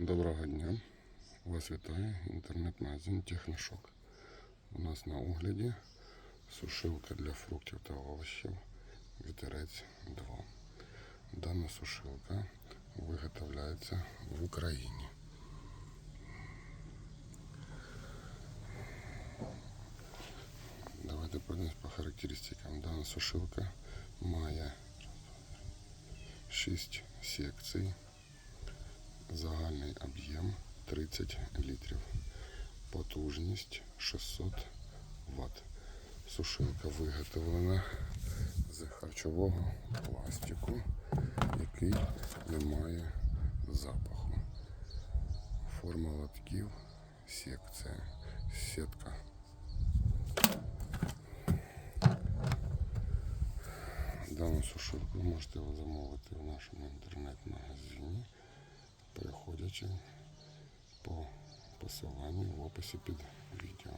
Доброго дня. Вас вітає інтернет-магазин Техношок. У нас на огляді сушилка для фруктів та овочів Вітерець 2. Дана сушилка виготовляється в Україні. Давайте пройдемось по характеристикам. Дана сушилка має 6 секцій. Загальний об'єм 30 літрів. Потужність 600 Вт. Сушилка виготовлена з харчового пластику, який не має запаху. Форма лотків, секція, сітка. Дану сушилку ви можете замовити в нашому інтернет-магазині переходячи по посиланню в описі під відео.